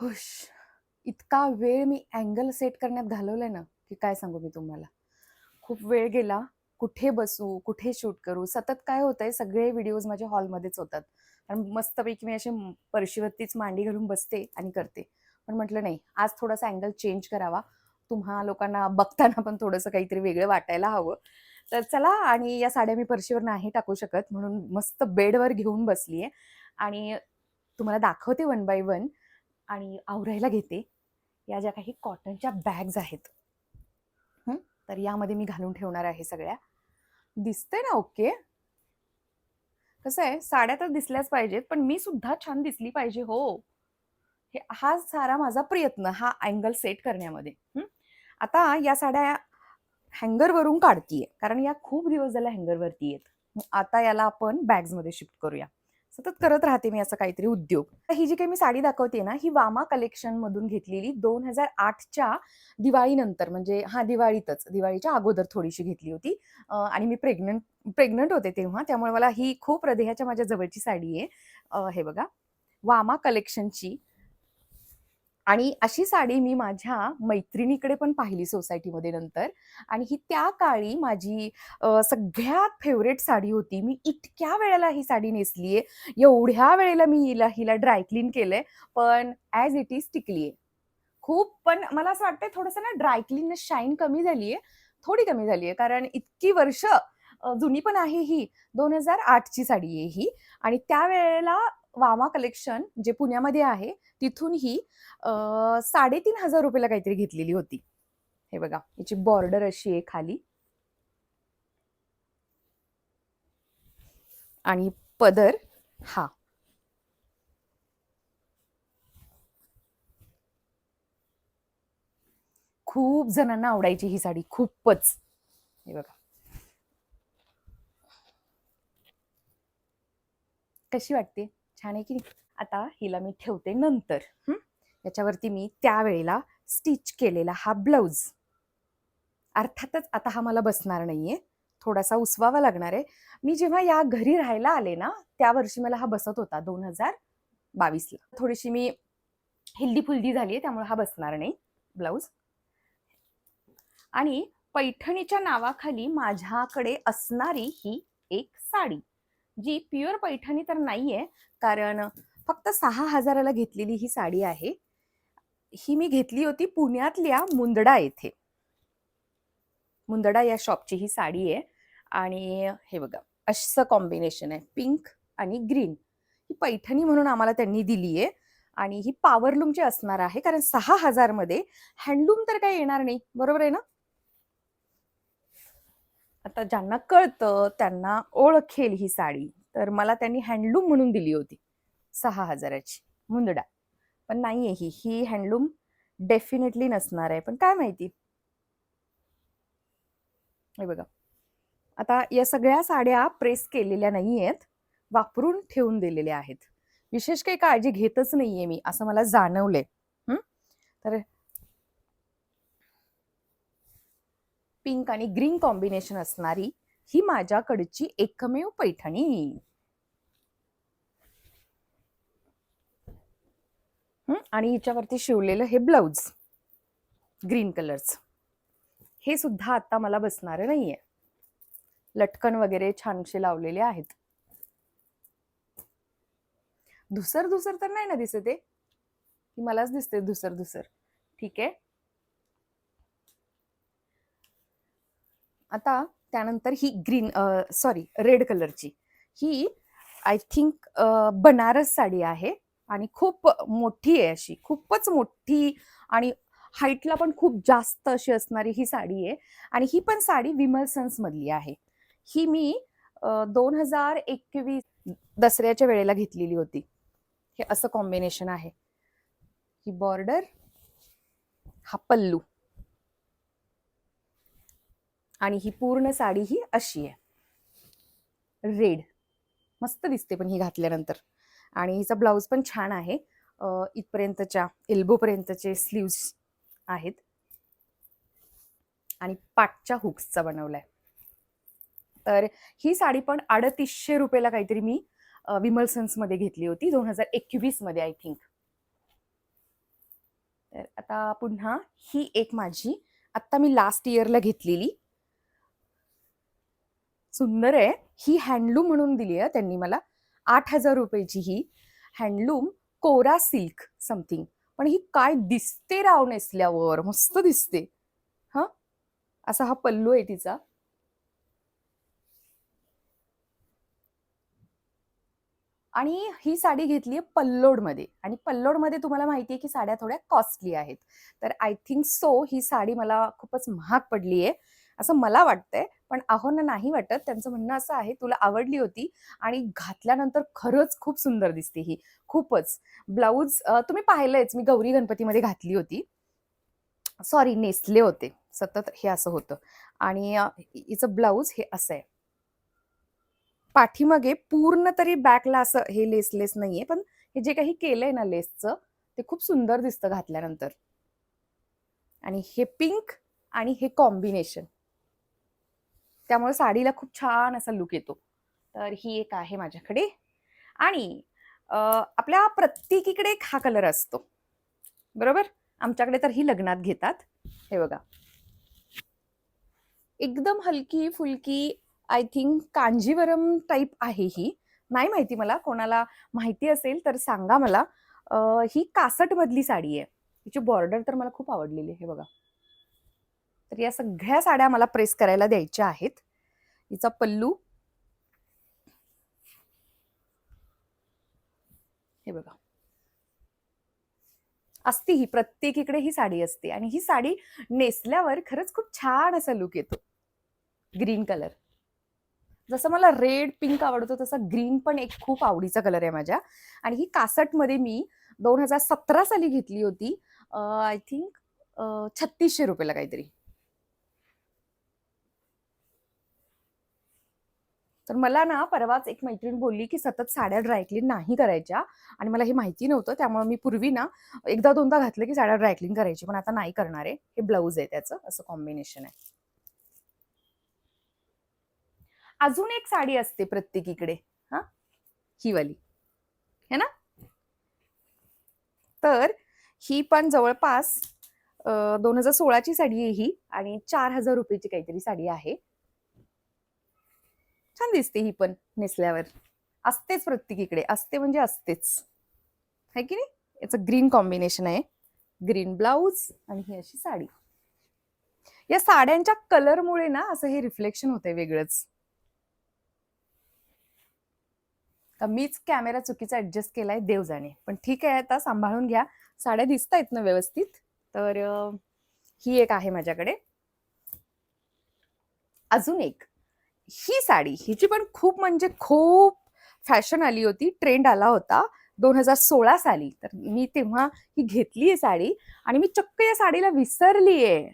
हुश. इतका वेळ मी angle set करण्यात घालवलाय ना की काय सांगू मी तुम्हाला? खूप वेळ गेला कुठे बसू कुठे शूट करू? सतत काय होतंय सगळे व्हिडिओज माझ्या हॉलमध्येच होतात. कारण मस्तपैकी मी असे परशीवरतीच मांडी घालून बसते आणि करते. पण म्हटलं नाही आज थोडासा अँगल चेंज करावा. तुम्हा लोकांना बघताना पण थोडंसं काहीतरी वेगळं वाटायला हवं. तर चला आणि या साड्या मी परशीवर नाही टाकू शकत म्हणून मस्त बेडवर घेऊन बसली आहे आणि तुम्हाला दाखवते वन बाय वन आणि आवरायला घेते. या ज्या काही कॉटनच्या बॅग्स आहेत. तर यामध्ये मी घालून ठेवणार आहे सगळ्या. दिसते ना ओके कसं आहे साड्या तर दिसल्याच पाहिजेत पण मी सुद्धा छान दिसली पाहिजे हो. हे हा सारा माझा प्रयत्न हा अँगल सेट करण्यामध्ये. आता या साड्या हँगरवरून काढतीये कारण या खूप दिवस झाल्या हँगरवरती आहेत. मग आता याला आपण बॅग्समध्ये शिफ्ट करूया. सतत करत राहते मी असं काहीतरी उद्योग. तर ही जी काही मी साडी दाखवते ना ही वामा कलेक्शन मधून घेतलेली दोन हजार आठच्या दिवाळीनंतर म्हणजे हा दिवाळीतच दिवाळीच्या अगोदर थोडीशी घेतली होती. आणि मी प्रेग्नंट प्रेग्नंट होते तेव्हा त्यामुळे मला ही खूप हृदयाच्या माझ्या जवळची साडी आहे. हे बघा वामा कलेक्शनची आणि अशी साडी मी माझ्या मैत्रिणीकडे पण पाहिली सोसायटीमध्ये नंतर. आणि ही त्या काळी माझी सगळ्यात फेवरेट साडी होती. मी इतक्या वेळेला ही साडी नेसली आहे एवढ्या वेळेला मी हिला हिला ड्रायक्लीन केलंय. पण ॲज इट इज टिकली आहे खूप पण मला असं वाटतं थोडंसं ना ड्रायक्लीन शाईन कमी झालीये. थोडी कमी झाली आहे कारण इतकी वर्ष जुनी पण आहे ही. दोन हजार आठची साडी आहे ही. आणि त्यावेळेला वामा कलेक्शन जे पुण्यामध्ये आहे तिथून ही साडेतीन हजार रुपयाला काहीतरी घेतलेली होती. हे बघा याची बॉर्डर अशी आहे खाली. आणि पदर हा. खूप जणांना आवडायची ही साडी खूपच. हे बघा. कशी वाटते? छान आहे की नाही? आता हिला मी ठेवते नंतर. याच्यावरती मी त्यावेळेला स्टिच केलेला हा ब्लाऊज. अर्थातच आता हा मला बसणार नाहीये. थोडासा उसवावा लागणार आहे. मी जेव्हा या घरी राहायला आले ना त्या वर्षी मला हा बसत होता दोन हजार बावीसला. थोडीशी मी हिल्दी फुल्दी झाली आहे त्यामुळे हा बसणार नाही ब्लाऊज. आणि पैठणीच्या नावाखाली माझ्याकडे असणारी ही एक साडी जी प्युअर पैठणी तर नाहीये कारण फक्त सहा हजाराला घेतलेली ही साडी आहे. ही मी घेतली होती पुण्यातल्या मुंदडा येथे. मुंदडा या शॉपची ही साडी आहे. आणि हे बघा असं कॉम्बिनेशन आहे. पिंक आणि ग्रीन ही पैठणी म्हणून आम्हाला त्यांनी दिली आहे. आणि ही पॉवरलूमची असणार आहे कारण सहा हजारमध्ये हँडलूम तर काही येणार नाही. बरोबर आहे ना? आता ज्यांना कळतं त्यांना ओळखेल ही साडी. तर मला त्यांनी हँडलूम म्हणून दिली होती. सहा हजाराची. मुंदडा. पण नाही आहे ही. ही हँडलूम डेफिनेटली नसणार आहे. पण काय माहिती? हे बघा. आता या सगळ्या साड्या प्रेस केलेल्या नाही आहेत वापरून ठेवून दिलेल्या आहेत. विशेष काही काळजी घेतच नाहीये मी असं मला जाणवलंय. तर पिंक आणि ग्रीन कॉम्बिनेशन असणारी ही माझ्याकडची एकमेव पैठणी. आणि हिच्यावरती शिवलेलं हे ब्लाऊज ग्रीन कलरचं हे सुद्धा आता मला बसणार नाहीये. लटकन वगैरे छानसे लावलेले आहेत. धुसर धुसर तर नाही ना दिसत आहे मलाच दिसते धुसर धुसर. ठीक आहे. आता त्यानंतर ही ग्रीन सॉरी रेड कलरची. ही आय थिंक बनारस साडी आहे. आणि खूप मोठी आहे अशी खूपच मोठी आणि हाईटला पण खूप जास्त अशी असणारी ही साडी आहे. आणि ही पण साडी विमल सन्स मधली आहे. ही मी दोन हजार एकवीस दसऱ्याच्या वेळेला घेतलेली होती. हे असं कॉम्बिनेशन आहे. ही बॉर्डर हा पल्लू. आणि ही पूर्ण साडी ही अशी आहे. रेड मस्त दिसते पण ही घातल्यानंतर. आणि हिचा ब्लाऊज पण छान आहे. इथपर्यंतच्या एल्बोपर्यंतचे स्लीव्स आहेत. आणि पाठच्या हुक्सचा बनवलाय. तर ही साडी पण अडतीसशे रुपयाला काहीतरी मी विमल सन्समध्ये घेतली होती दोन हजार एकवीसमध्ये आय थिंक तर आता पुन्हा ही एक माझी आत्ता मी लास्ट इयरला घेतलेली. सुंदर आहे. ही हँडलूम म्हणून दिली आहे त्यांनी मला. आठ हजार रुपयाची ही हँडलूम कोरा सिल्क समथिंग. पण ही काय दिसते राव नेसल्यावर? मस्त दिसते. हा? असा हा पल्लू आहे तिचा. आणि ही साडी घेतली आहे पल्लोडमध्ये. आणि पल्लोडमध्ये तुम्हाला माहिती आहे की साड्या थोड्या कॉस्टली आहेत. तर आय थिंक सो ही साडी मला खूपच महाग पडली आहे. असं मला वाटतंय पण आहोंना नाही वाटत. त्यांचं म्हणणं असं आहे तुला आवडली होती आणि घातल्यानंतर खरंच खूप सुंदर दिसते ही. खूपच. ब्लाऊज तुम्ही पाहिलंयच मी गौरी गणपतीमध्ये घातली होती. सॉरी नेसले होते. सतत हे असं होतं. आणि हिचं ब्लाऊज हे असं आहे. पाठीमागे पूर्ण तरी बॅकला असं हे लेस लेस नाहीये पण हे जे काही केलंय ना लेसचं ते खूप सुंदर दिसतं घातल्यानंतर. आणि हे पिंक आणि हे कॉम्बिनेशन. त्यामुळे साडीला खूप छान असा लुक येतो. तर ही एक आहे माझ्याकडे. आणि आपल्या प्रत्येकीकडे एक हा कलर असतो. बरोबर? आमच्याकडे तर ही लग्नात घेतात. हे बघा. एकदम हलकी फुलकी आय थिंक कांजीवरम टाईप आहे ही. नाही माहिती मला कोणाला माहिती असेल तर सांगा मला. ही कासटमधली साडी आहे. तिची बॉर्डर तर मला खूप आवडलेली आहे हे बघा. तर या सगळ्या साड्या मला प्रेस करायला द्यायच्या आहेत. हिचा पल्लू. हे बघा. असती ही प्रत्येकीकडे ही साडी असते आणि ही साडी नेसल्यावर खरंच खूप छान असा लुक येतो. ग्रीन कलर जसं मला रेड पिंक आवडतो तसा ग्रीन पण एक खूप आवडीचा कलर आहे माझ्या. आणि ही कासटमध्ये मी दोन हजार सतरा साली घेतली होती. आय थिंक छत्तीसशे रुपयाला काहीतरी. तर मला ना परवाच एक मैत्रीण बोलली की सतत साड्या ड्रायक्लीन नाही करायच्या आणि मला हे माहिती नव्हतं त्यामुळे मी पूर्वी ना एकदा दोनदा घातलं की साड्या ड्रायक्लीन करायची पण आता नाही करणार आहे. हे ब्लाऊज आहे त्याचं असं कॉम्बिनेशन आहे. अजून एक साडी असते प्रत्येकीकडे हा? ही वाली. है ना? तर ही पण जवळपास दोन हजार सोळाची साडी आहे ही आणि चार हजार रुपयाची काहीतरी साडी आहे. छान दिसते ही पण नेसल्यावर. असतेच प्रत्येकीकडे असते म्हणजे असतेच. है की नाही? याचं ग्रीन कॉम्बिनेशन आहे. ग्रीन ब्लाऊज आणि ही अशी साडी. या साड्यांच्या कलरमुळे ना असं हे रिफ्लेक्शन होतंय वेगळंच. मीच कॅमेरा चुकीचा ऍडजस्ट केलाय देव जाणे. पण ठीक आहे आता सांभाळून घ्या. साड्या दिसत आहेत ना व्यवस्थित. तर ही एक आहे माझ्याकडे. अजून एक. ही साडी हिची पण खूप म्हणजे खूप फॅशन आली होती ट्रेंड आला होता दोन हजार सोळा साली. तर मी तेव्हा ही घेतली आहे साडी आणि मी चक्क या साडीला विसरली आहे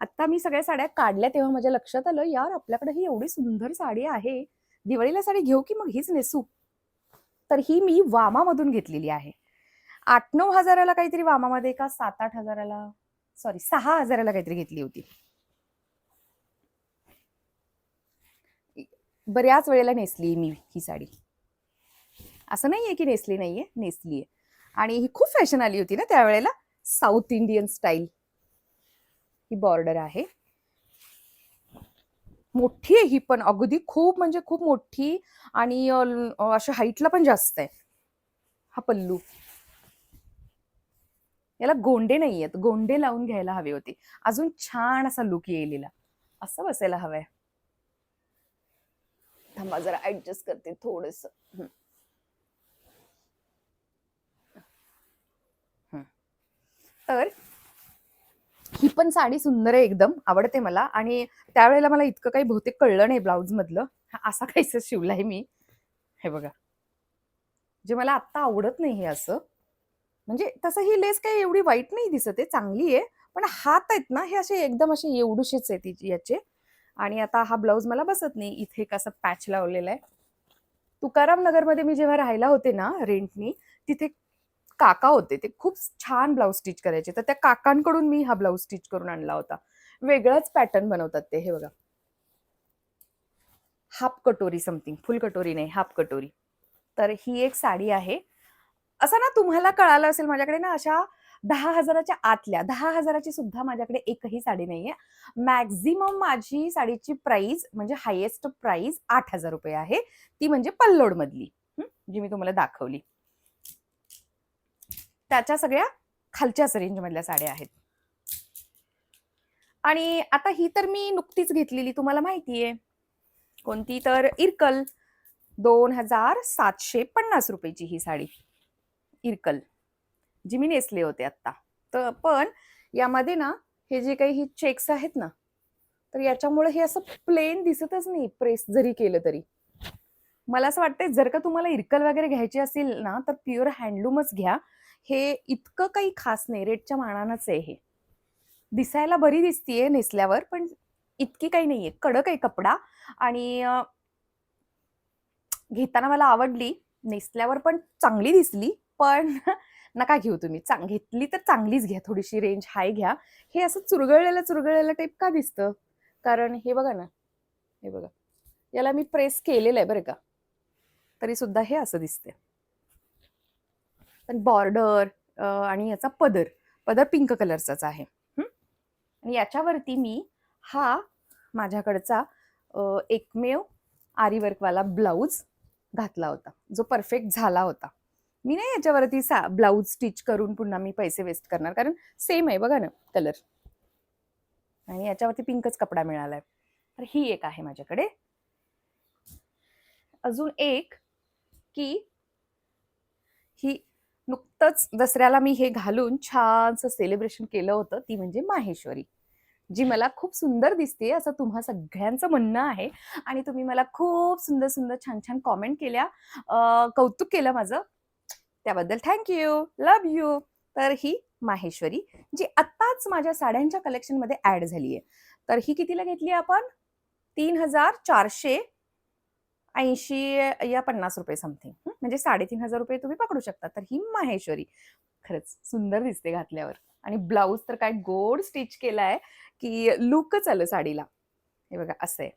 आता मी सगळ्या साड्या काढल्या तेव्हा माझ्या लक्षात आलं यार आपल्याकडे ही एवढी सुंदर साडी आहे. दिवाळीला साडी घेऊ की मग हीच नेसू? तर ही मी वामामधून घेतलेली आहे. आठ नऊ हजाराला काहीतरी वामामध्ये का सात आठ हजाराला सॉरी सहा हजाराला काहीतरी घेतली होती. बऱ्याच वेळेला नेसली मी ही साडी. असं नाही आहे की नेसली नाहीये नेसली आहे आणि ही खूप फॅशन आली होती ना त्यावेळेला साऊथ इंडियन स्टाईल. ही बॉर्डर आहे. मोठी आहे ही पण अगदी खूप म्हणजे खूप मोठी आणि अशा हाईटला पण जास्त आहे. हा पल्लू. याला गोंडे नाही आहेत गोंडे लावून घ्यायला हवे होते. अजून छान असा लुक येईलेला असं बसायला हवंय. थांबा जरा ऍडजस्ट करते थोडस. तर ही पण साडी सुंदर आहे एकदम आवडते मला. आणि त्यावेळेला मला इतकं काही बहुतेक कळलं नाही ब्लाऊज मधलं असा काहीच शिवलाय मी. हे बघा. जे मला आत्ता आवडत नाही हे असं. म्हणजे तसं ही लेस काही एवढी वाईट नाही दिसत आहे चांगली आहे. पण हात आहेत ना हे असे एकदम असे एवढूशेच आहे तिची याचे. आणि आता हा ब्लाऊज मला बसत नाही. इथे एक असं पॅच लावलेला आहे. तुकाराम नगरमध्ये मी जेव्हा राहायला होते ना रेंटनी तिथे काका होते. ते खूप छान ब्लाऊज स्टिच करायचे. तर त्या काकांकडून मी हा ब्लाऊज स्टिच करून आणला होता. वेगळाच पॅटर्न बनवतात ते हे बघा. हाफ कटोरी समथिंग फुल कटोरी नाही हाफ कटोरी. तर ही एक साडी आहे. असं ना तुम्हाला कळालं असेल माझ्याकडे ना अशा दहा हजाराच्या आतल्या दहा हजाराची सुद्धा माझ्याकडे एकही साडी नाहीये. मॅक्झिमम माझी साडीची प्राइस म्हणजे हायेस्ट प्राइस आठ हजार रुपये आहे. ती म्हणजे पल्लोड मधली जी मी तुम्हाला दाखवली. त्याच्या सगळ्या खालच्याच रेंज मधल्या साड्या आहेत. आणि आता ही तर मी नुकतीच घेतलेली तुम्हाला माहिती आहे कोणती तर इरकल दोन हजार सातशे पन्नास रुपयाची ही साडी. इरकल. जी मी नेसले होते आत्ता. तर पण यामध्ये ना हे जे काही ही चेक्स आहेत ना तर याच्यामुळे हे असं प्लेन दिसतच नाही प्रेस जरी केलं तरी. मला असं वाटतंय जर का तुम्हाला इरकल वगैरे घ्यायची असेल ना तर प्युअर हँडलूमच घ्या. हे इतकं काही खास नाही रेटच्या मानानंच आहे हे. दिसायला बरी दिसतीये नेसल्यावर पण इतकी काही नाहीये. कडक आहे कपडा आणि घेताना मला आवडली नेसल्यावर पण चांगली दिसली. पण नका घेऊ तुम्ही. चांग घेतली तर चांगलीच घ्या. थोडीशी रेंज हाय घ्या. हे असं चुरगळलेलं चुरगळलेलं टाईप का दिसतं? कारण हे बघा ना हे बघा. याला मी प्रेस केलेलं आहे बरं का. तरी सुद्धा हे असं दिसते पण बॉर्डर आणि याचा पदर पदर पिंक कलरचाच आहे. आणि याच्यावरती मी हा माझ्याकडचा एकमेव आरीवर्कवाला ब्लाऊज घातला होता. जो परफेक्ट झाला होता. मी नाही याच्यावरती सा ब्लाऊज स्टिच करून पुन्हा मी पैसे वेस्ट करणार. कारण सेम आहे बघा ना कलर आणि याच्यावरती पिंकच कपडा मिळालाय. तर ही एक आहे माझ्याकडे. अजून एक की ही नुकतंच दसऱ्याला मी हे घालून छानसं सेलिब्रेशन केलं होतं ती म्हणजे माहेश्वरी. जी मला खूप सुंदर दिसते असं तुम्हा सगळ्यांचं म्हणणं आहे. आणि तुम्ही मला खूप सुंदर सुंदर छान छान कॉमेंट केल्या कौतुक केलं माझं. त्याबद्दल थँक्यू लव यू तर ही माहेश्वरी जी आत्ताच माझ्या साड्यांच्या कलेक्शनमध्ये ऍड झाली आहे तर ही कितीला घेतली आपण? तीन हजार चारशे ऐंशी या पन्नास रुपये समथिंग म्हणजे साडेतीन हजार रुपये तुम्ही पकडू शकता. तर ही माहेश्वरी. खरंच सुंदर दिसते घातल्यावर. आणि ब्लाऊज तर काय गोड स्टिच केलाय की लुकच आलं साडीला. हे बघा असं आहे.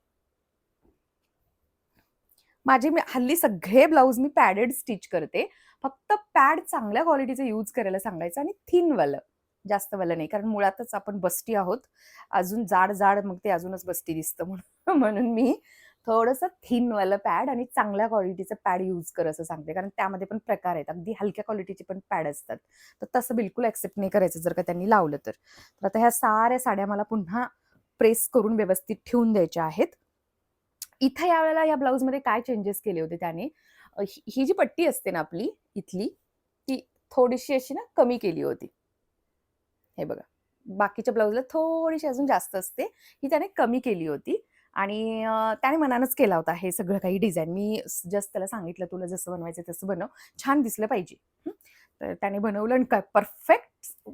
माझे मी हल्ली सगळे ब्लाऊज मी पॅडेड स्टिच करते. फक्त पॅड चांगल्या क्वालिटीचं यूज करायला सांगायचं आणि थिन वालं. जास्त वालं नाही कारण मुळातच आपण बस्टी आहोत. अजून जाड जाड मग ते अजूनच बस्टी दिसतं म्हणून. म्हणून मी थोडंसं थिनवालं पॅड आणि चांगल्या क्वालिटीचं पॅड यूज कर असं सांगते. कारण त्यामध्ये पण प्रकार आहेत. अगदी हलक्या क्वालिटीचे पण पॅड असतात. तर तसं बिलकुल ऍक्सेप्ट नाही करायचं जर का त्यांनी लावलं तर. आता ह्या साऱ्या साड्या मला पुन्हा प्रेस करून व्यवस्थित ठेवून द्यायच्या आहेत. इथं यावेळेला या ब्लाऊजमध्ये काय चेंजेस केले होते त्याने? ही जी पट्टी असते ना आपली इथली ती थोडीशी अशी ना कमी केली होती. हे बघा बाकीच्या ब्लाऊजला थोडीशी अजून जास्त असते ही त्याने कमी केली होती. आणि त्याने मनानच केला होता हे सगळं काही डिझाईन. मी जस्ट त्याला सांगितलं तुला जसं बनवायचं तसं बनव. छान दिसलं पाहिजे. तर त्याने बनवलं आणि काय परफेक्ट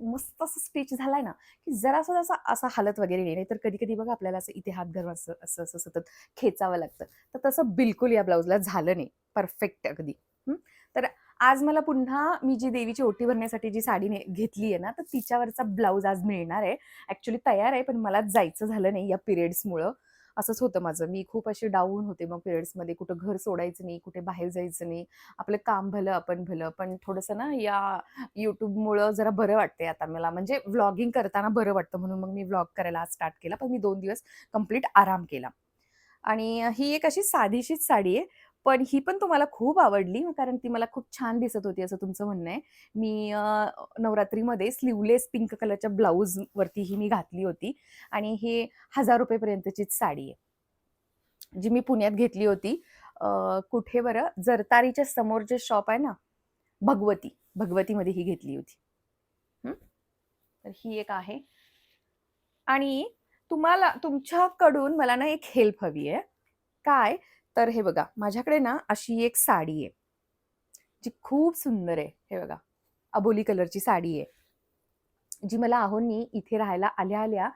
मस्त असं स्टिच झालाय ना की जरासा जसा असा हालत वगैरे नाही. तर कधी कधी बघा आपल्याला असं इथे हात घालून असं असं असं सतत खेचावं लागतं. तर तसं बिलकुल या ब्लाऊजला झालं नाही. परफेक्ट अगदी. तर आज मला पुन्हा मी जी देवीची ओटी भरण्यासाठी जी साडी ने- घेतली आहे ना तर तिच्यावरचा ब्लाऊज आज मिळणार आहे. ऍक्च्युली तयार आहे पण मला जायचं झालं नाही या पिरियड्समुळं. असंच होतं माझं. मी खूप अशी डाऊन होते मग पिरियड्समध्ये. कुठं घर सोडायचं नाही कुठे बाहेर जायचं नाही. आपलं काम भलं आपण भलं. पण थोडंसं ना या युट्यूबमुळं जरा बरं वाटते आता मला. म्हणजे व्लॉगिंग करताना बरं वाटतं म्हणून मग मी व्लॉग करायला स्टार्ट केला. पण मी दोन दिवस कंप्लीट आराम केला. आणि ही एक अशी साधीशीच साडी आहे. पण ही पण तुम्हाला खूप आवडली कारण ती मला खूप छान दिसत होती असं तुमचं म्हणणं आहे. मी नवरात्रीमध्ये स्लीवलेस पिंक कलरच्या ब्लाऊज वरती ही मी घातली होती आणि हे हजार रुपयेपर्यंतचीच साडी आहे जी मी पुण्यात घेतली होती. कुठे बरं? जरतारीच्या समोर जे शॉप आहे ना भगवती भगवतीमध्ये ही घेतली होती. तर ही एक आहे. आणि तुम्हाला तुमच्याकडून मला ना एक हेल्प हवी आहे. काय? तर हे बघा माझ्याकडे ना अशी एक साडी आहे जी खूप सुंदर आहे. हे बघा अबोली कलरची साडी आहे. जी मला आहोंनी इथे राहायला आल्या आल्या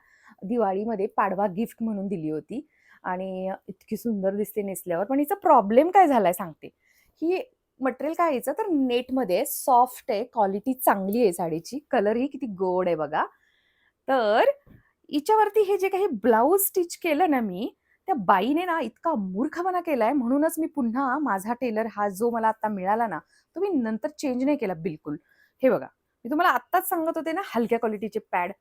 दिवाळीमध्ये पाडवा गिफ्ट म्हणून दिली होती. आणि इतकी सुंदर दिसते नेसल्यावर. पण हिचा प्रॉब्लेम काय झालाय सांगते. ही मटेरियल काय यायचं तर नेटमध्ये सॉफ्ट आहे क्वालिटी चांगली आहे साडीची. कलरही किती गोड आहे बघा. तर हिच्यावरती हे जे काही ब्लाऊज स्टिच केलं ना मी त्या बाईने ना इतका मूर्खपणा केलाय म्हणूनच मी पुन्हा माझा टेलर हा जो मला आता मिळाला ना तुम्ही नंतर चेंज नाही केला बिलकुल. हे बघा मी तुम्हाला आत्ताच सांगत होते ना हलक्या क्वालिटीचे पॅड.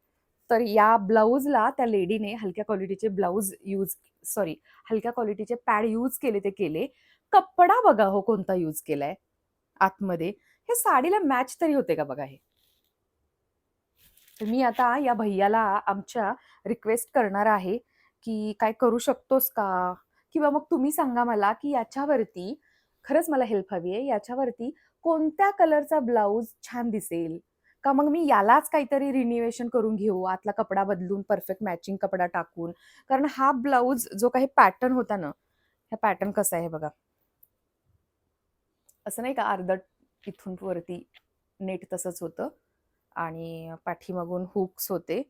तर या ब्लाऊजला त्या लेडीने हलक्या क्वालिटीचे ब्लाऊज यूज सॉरी हलक्या क्वालिटीचे पॅड यूज केले ते केले. कपडा बघा हो कोणता यूज केलाय आतमध्ये. हे साडीला मॅच तरी होते का बघा हे? मी आता या भैयाला आमच्या रिक्वेस्ट करणार आहे. की काय करू शकतोस का? किंवा मग तुम्ही सांगा मला की याच्यावरती खरंच मला हेल्प हवी आहे. याच्यावरती कोणत्या कलरचा ब्लाऊज छान दिसेल? का मग मी यालाच काहीतरी रिनिवेशन करून घेऊ आतला कपडा बदलून परफेक्ट मॅचिंग कपडा टाकून? कारण हा ब्लाऊज जो काही पॅटर्न होता ना हा पॅटर्न कसा आहे बघा. असं नाही का अर्ध इथून वरती नेट तसंच होतं आणि पाठीमागून हुक्स होते.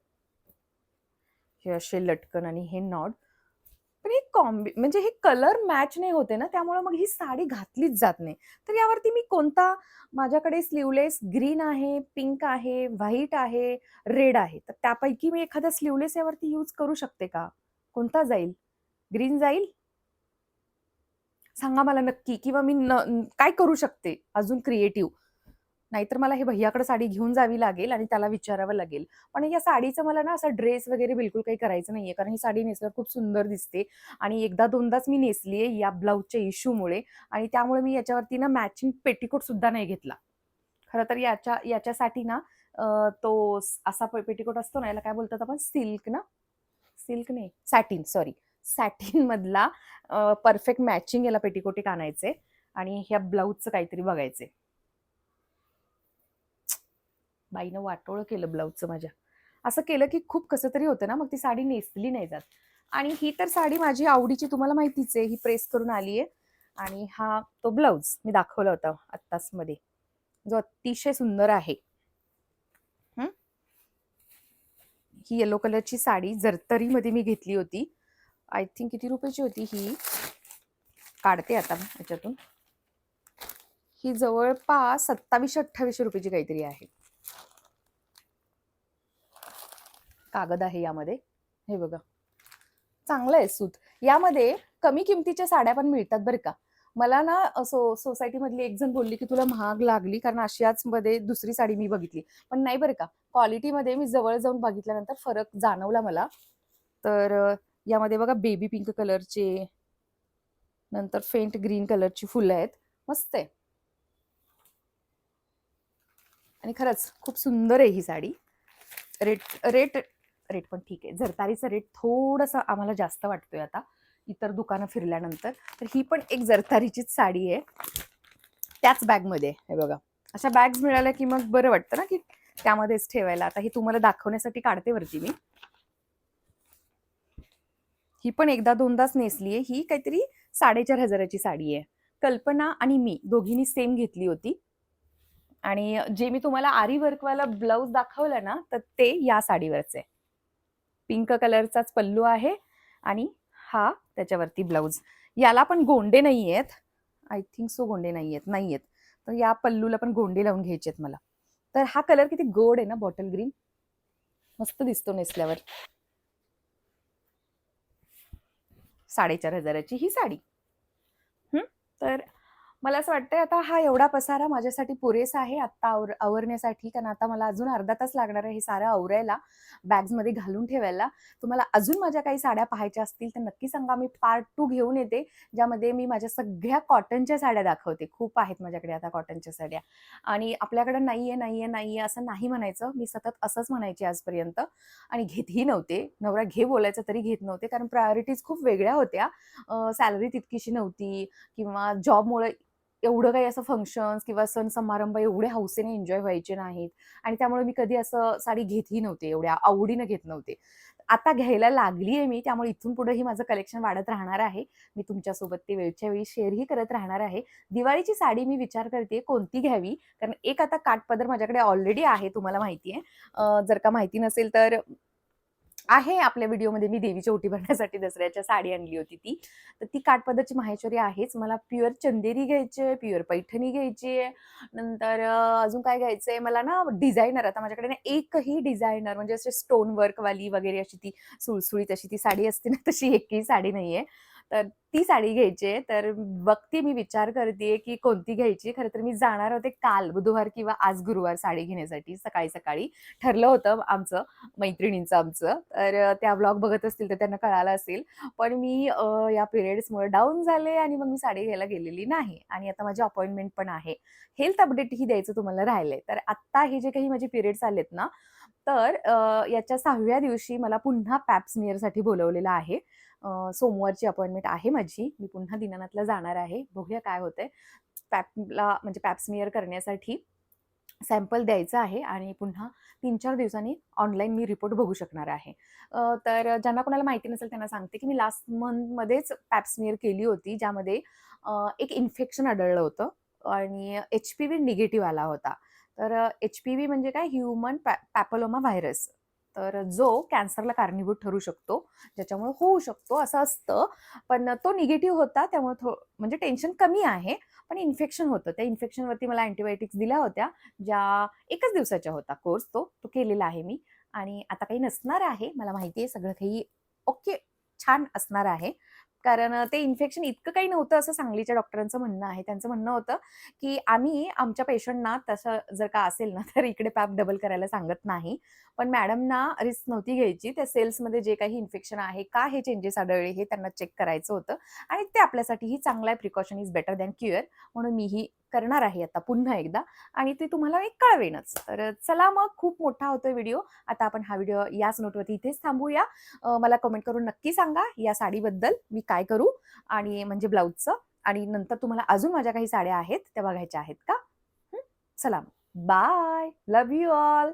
हे असे लटकन आणि हे नॉड पण हे कॉम्बि म्हणजे हे कलर मॅच नाही होते ना त्यामुळे मग ही साडी घातलीच जात नाही. तर यावरती मी कोणता माझ्याकडे स्लीवलेस ग्रीन आहे पिंक आहे व्हाईट आहे रेड आहे तर त्यापैकी मी एखादा स्लीवलेस यावरती यूज करू शकते का? कोणता जाईल? ग्रीन जाईल? सांगा मला नक्की किंवा मी न- काय करू शकते? अजून क्रिएटिव्ह नाहीतर मला हे भैयाकडे साडी घेऊन जावी लागेल आणि त्याला विचारावं लागेल. पण या साडीचं मला ना असं ड्रेस वगैरे बिलकुल काही करायचं नाहीये. कारण ही साडी नेसल्यावर खूप सुंदर दिसते आणि एकदा दोनदाच मी नेसली आहे या ब्लाऊजच्या इश्यूमुळे आणि त्यामुळे मी याच्यावरती ना मॅचिंग पेटीकोट सुद्धा नाही घेतला. खरं तर याच्या याच्यासाठी ना तो असा पेटीकोट असतो ना याला काय बोलतात आपण? सिल्क ना? सिल्क नाही सॅटिन सॉरी. सॅटिन मधला परफेक्ट मॅचिंग याला पेटीकोटी आणायचे आणि ह्या ब्लाऊजचं काहीतरी बघायचे बाईनं वाटोळं केलं ब्लाऊजचं माझ्या. असं केलं की खूप कसं तरी होतं ना मग ती साडी नेसली नाही जात. आणि ही तर साडी माझी आवडीची तुम्हाला माहितीच आहे ही प्रेस करून आली आहे आणि हा तो ब्लाऊज मी दाखवला होता आत्ताच मध्ये जो अतिशय सुंदर आहे. ही? येलो कलरची साडी जरतरीमध्ये मी घेतली होती. आय थिंक किती रुपयाची होती ही? काढते आता याच्यातून. ही जवळपास सत्तावीसशे अठ्ठावीसशे रुपयाची काहीतरी आहे. कागद आहे यामध्ये. हे बघा. चांगलं आहे सूत. यामध्ये कमी किमतीच्या साड्या पण मिळतात बरं का. मला ना असो सोसायटी मधली एक जण बोलली की तुला महाग लागली कारण अशाच मध्ये दुसरी साडी मी बघितली. पण नाही बरं का. क्वालिटीमध्ये मी जवळ जाऊन बघितल्यानंतर फरक जाणवला मला. तर यामध्ये बघा बेबी पिंक कलरचे नंतर फेंट ग्रीन कलरची फुलं आहेत. मस्त आहे. आणि खरंच खूप सुंदर आहे ही साडी. रेट रेट रेट पण ठीक आहे. जरतारीचा रेट थोडासा आम्हाला जास्त वाटतोय आता. इतर दुकानं फिरल्यानंतर. तर ही पण एक जरतारीचीच साडी आहे. त्याच बॅगमध्ये हे बघा. अशा बॅग्स मिळाल्या की मग बरं वाटतं ना की त्यामध्येच ठेवायला. आता ही तुम्हाला दाखवण्यासाठी काढते वरती मी. ही पण एकदा दोनदाच नेसली आहे. ही काहीतरी साडेचार हजाराची साडी आहे. कल्पना आणि मी दोघींनी सेम घेतली होती. आणि जे मी तुम्हाला आरी वर्कवाला ब्लाऊज दाखवलं ना तर ते या साडीवरचे पिंक कलरचाच पल्लू आहे आणि हा त्याच्यावरती ब्लाऊज. याला पण गोंडे नाही आहेत आय थिंक सो गोंडे नाही आहेत नाही आहेत तर या पल्लूला पण गोंडे लावून घ्यायचे आहेत मला. तर हा कलर किती गोड आहे ना बॉटल ग्रीन. मस्त दिसतो नेसल्यावर. साडेचार हजाराची ही साडी. तर मला असं वाटतंय आता हा एवढा पसारा माझ्यासाठी पुरेसा आहे. आत्ता आवर आवरण्यासाठी. कारण आता मला अजून अर्धा तास लागणार आहे हे सारं आवरायला बॅग्समध्ये घालून ठेवायला. तुम्हाला अजून माझ्या काही साड्या पाहायच्या असतील तर नक्की सांगा. मी पार्ट टू घेऊन येते ज्यामध्ये मी माझ्या सगळ्या कॉटनच्या साड्या दाखवते. खूप आहेत माझ्याकडे आता कॉटनच्या साड्या. आणि आपल्याकडे नाहीये नाहीये नाहीये असं नाही म्हणायचं. मी सतत असंच म्हणायचे आजपर्यंत. आणि घेतही नव्हते. नवरा घे बोलायचं तरी घेत नव्हते. कारण प्रायोरिटीज खूप वेगळ्या होत्या. सॅलरी तितकीशी नव्हती. किंवा जॉबमुळे एवढं काही असं फंक्शन्स किंवा सण समारंभ एवढे हौसेने एन्जॉय व्हायचे नाहीत. आणि त्यामुळे मी कधी असं साडी घेतही नव्हते एवढ्या आवडीनं घेत नव्हते. आता घ्यायला लागली आहे मी त्यामुळे इथून पुढेही माझं कलेक्शन वाढत राहणार आहे. मी तुमच्यासोबत ते वेळच्या वेळी शेअरही करत राहणार आहे. दिवाळीची साडी मी विचार करते कोणती घ्यावी? कारण एक आता काटपदर माझ्याकडे ऑलरेडी आहे तुम्हाला माहिती आहे. जर का माहिती नसेल तर आहे आपल्या व्हिडिओमध्ये मी देवीची ओटी भरण्यासाठी दसऱ्याच्या साडी आणली होती ती. तर ती काठपदरची माहेश्वरी आहेच. मला प्युअर चंदेरी घ्यायची आहे प्युअर पैठणी घ्यायची आहे. नंतर अजून काय घ्यायचं आहे मला ना डिझायनर आता माझ्याकडे ना एकही डिझायनर म्हणजे असे स्टोन वर्कवाली वगैरे अशी ती सुळसुळीत अशी ती साडी असते ना तशी एकही साडी नाही आहे तर ती साडी घ्यायची आहे. तर बघते मी विचार करते की कोणती घ्यायची. खरं तर मी जाणार होते काल बुधवार किंवा आज गुरुवार साडी घेण्यासाठी सकाळी-सकाळी. ठरलं होतं आमचं, मैत्रिणींचं आमचं. तर त्या व्लॉग बघत असतील तर त्यांना कळालं असेल. पण मी या पिरियड्समुळे डाऊन झाले आणि मग मी साडी घ्यायला गेलेली नाही आणि आता माझी अपॉइंटमेंट पण आहे. हेल्थ अपडेट ही द्यायचं तुम्हाला राहिलंय. तर आत्ता हे जे काही माझे पिरियड्स आलेत ना, तर याच्या सहाव्या दिवशी मला पुन्हा पॅप स्मिअरसाठी बोलावलेलं आहे. सोमवारची अपॉइंटमेंट आहे माझी. मी पुन्हा दीनानाथला जाणार आहे. बघूया काय होतंय. पॅपला म्हणजे पॅप्समिअर करण्यासाठी सॅम्पल द्यायचं आहे आणि पुन्हा 3-4 दिवसांनी ऑनलाईन मी रिपोर्ट बघू शकणार आहे. तर ज्यांना कोणाला माहिती नसेल त्यांना सांगते, की मी लास्ट मंथमध्येच पॅप्समिअर केली होती. ज्यामध्ये एक इन्फेक्शन आढळलं होतं आणि एच-पी-व्ही निगेटिव्ह आला होता. तर एच-पी-व्ही म्हणजे काय ह्युमन पॅ पॅपलोमा व्हायरस. तर जो कॅन्सरला कारणीभूत ठरू शकतो, ज्याच्यामुळे होऊ शकतो असं असतं. पण तो निगेटिव्ह होता त्यामुळे थो म्हणजे टेन्शन कमी आहे. पण इन्फेक्शन होतं. त्या इन्फेक्शनवरती मला अँटिबायोटिक्स दिल्या होत्या. ज्या एकच दिवसाच्या होता कोर्स तो. तो केलेला आहे मी आणि आता काही नसणार आहे. मला माहिती आहे सगळं काही ओके, छान असणार आहे. कारण ते इन्फेक्शन इतकं काही नव्हतं असं सांगलीच्या डॉक्टरांचं म्हणणं आहे. त्यांचं म्हणणं होतं, की आम्ही आमच्या पेशंटना तसं जर का असेल ना, तर इकडे पॅप डबल करायला सांगत नाही. पण मॅडमना रिस्क नव्हती घ्यायची. त्या सेल्समध्ये जे काही इन्फेक्शन आहे, का हे चेंजेस आढळले हे त्यांना चेक करायचं होतं आणि ते आपल्यासाठीही चांगलं आहे. Precaution is better than cure. म्हणून मीही करणार आहे आता पुन्हा एकदा आणि ते तुम्हाला एक कळवेनच. तर चला मग खूप मोठा होतोय व्हिडिओ. आता आपण हा व्हिडिओ याच नोटवरती इथेच थांबूया मला कमेंट करून नक्की सांगा या साडीबद्दल मी काय करू आणि म्हणजे ब्लाऊजचं आणि नंतर तुम्हाला अजून माझ्या काही साड्या आहेत त्या बघायच्या आहेत का? चला बाय. Love you all.